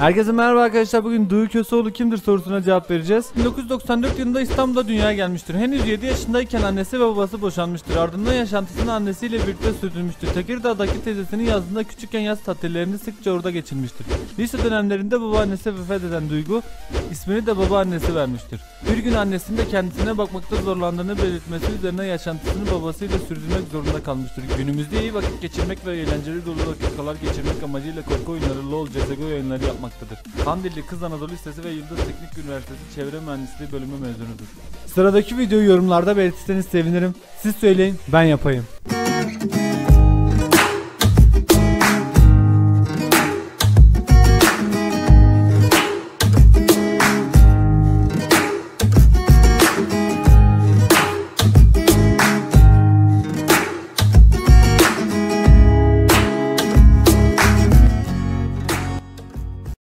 Herkese merhaba arkadaşlar. Bugün Duyu Köseoğlu kimdir sorusuna cevap vereceğiz. 1994 yılında İstanbul'da dünyaya gelmiştir. Henüz 7 yaşındayken annesi ve babası boşanmıştır. Ardından yaşantısını annesiyle birlikte sürdürmüştür. Tekirdağ'daki teyzesinin yazında küçükken yaz tatillerini sıkça orada geçirmiştir. Lise dönemlerinde babaannesi vefat eden Duygu, ismini de babaannesi vermiştir. Bir gün annesinin de kendisine bakmakta zorlandığını belirtmesi üzerine yaşantısını babasıyla sürdürmek zorunda kalmıştır. Günümüzde iyi vakit geçirmek ve eğlenceli dolu dakikalar geçirmek amacıyla korku oyunları, LOL, CSGO yayınları yapmaktadır. Kandilli Kız Anadolu Lisesi ve Yıldız Teknik Üniversitesi Çevre Mühendisliği bölümü mezunudur. Sıradaki videoyu yorumlarda belirtirseniz sevinirim. Siz söyleyin, ben yapayım.